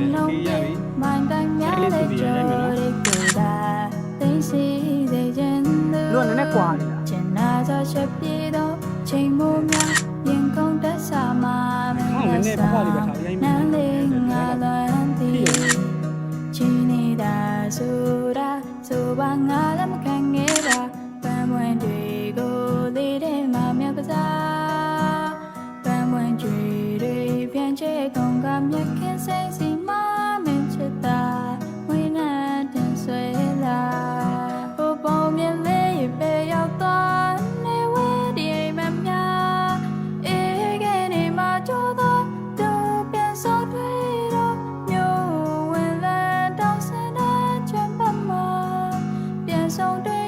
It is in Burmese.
luôn. Nó nét quả cho chép đi đâu trên mô nha nhưng không đã xa mà mình đã xa မြက်ခင်စိတ်စီမမင်းချစ်တာဝိနာတင်ဆွဲလာဟိုပုံမြင်လေးပဲရောက်သွားနေဝဲဒီမမြအေးကနေမှာကြောသောတို့ပြန်စောတွေ့တော့မြို့ဝင်လာတောင်းစတဲ့ချမ်းပမာပြန်ဆောင်တွေ့